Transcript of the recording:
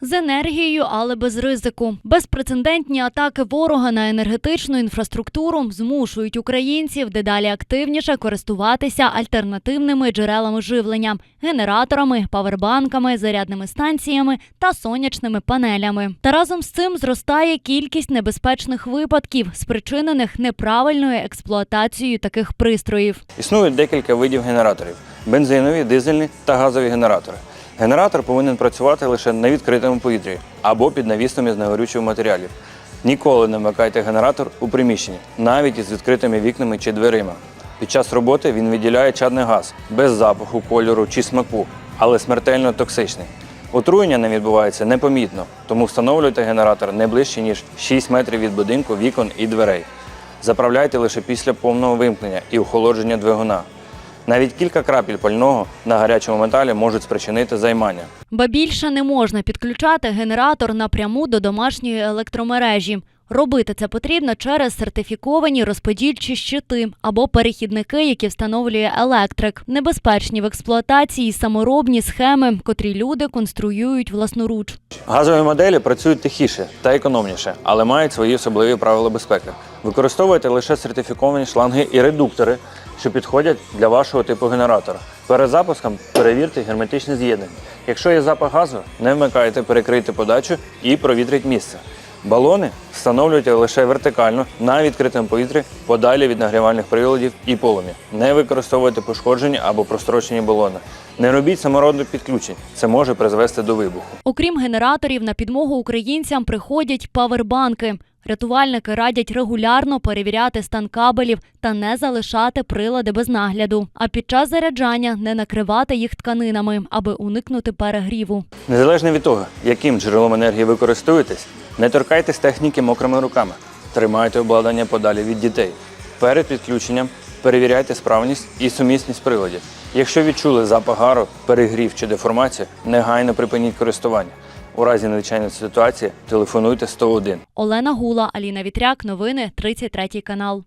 З енергією, але без ризику. Безпрецедентні атаки ворога на енергетичну інфраструктуру змушують українців дедалі активніше користуватися альтернативними джерелами живлення, генераторами, павербанками, зарядними станціями та сонячними панелями. Та разом з цим зростає кількість небезпечних випадків, спричинених неправильною експлуатацією таких пристроїв. Існує декілька видів генераторів: бензинові, дизельні та газові генератори. Генератор повинен працювати лише на відкритому повітрі або під навісом із негорючих матеріалів. Ніколи не вмикайте генератор у приміщенні, навіть із відкритими вікнами чи дверима. Під час роботи він виділяє чадний газ без запаху, кольору чи смаку, але смертельно токсичний. Отруєння не відбувається непомітно, тому встановлюйте генератор не ближче, ніж 6 метрів від будинку, вікон і дверей. Заправляйте лише після повного вимкнення і охолодження двигуна. Навіть кілька крапель пального на гарячому металі можуть спричинити займання. Ба більше не можна підключати генератор напряму до домашньої електромережі. Робити це потрібно через сертифіковані розподільчі щити або перехідники, які встановлює електрик. Небезпечні в експлуатації саморобні схеми, котрі люди конструюють власноруч. Газові моделі працюють тихіше та економніше, але мають свої особливі правила безпеки. Використовуйте лише сертифіковані шланги і редуктори, що підходять для вашого типу генератора. Перед запуском перевірте герметичне з'єднання. Якщо є запах газу, не вмикайте, перекрийте подачу і провітріть місце. Балони встановлюйте лише вертикально на відкритому повітрі, подалі від нагрівальних приладів і полум'я. Не використовуйте пошкоджені або прострочені балони. Не робіть самородних підключень, це може призвести до вибуху. Окрім генераторів, на підмогу українцям приходять павербанки. Рятувальники радять регулярно перевіряти стан кабелів та не залишати прилади без нагляду. А під час заряджання не накривати їх тканинами, аби уникнути перегріву. Незалежно від того, яким джерелом енергії ви користуєтесь, не торкайтесь техніки мокрими руками. Тримайте обладнання подалі від дітей. Перед підключенням перевіряйте справність і сумісність приладів. Якщо відчули запах гару, перегрів чи деформацію, негайно припиніть користування. У разі надзвичайної ситуації телефонуйте 101. Олена Гула, Аліна Вітряк. Новини 33 канал.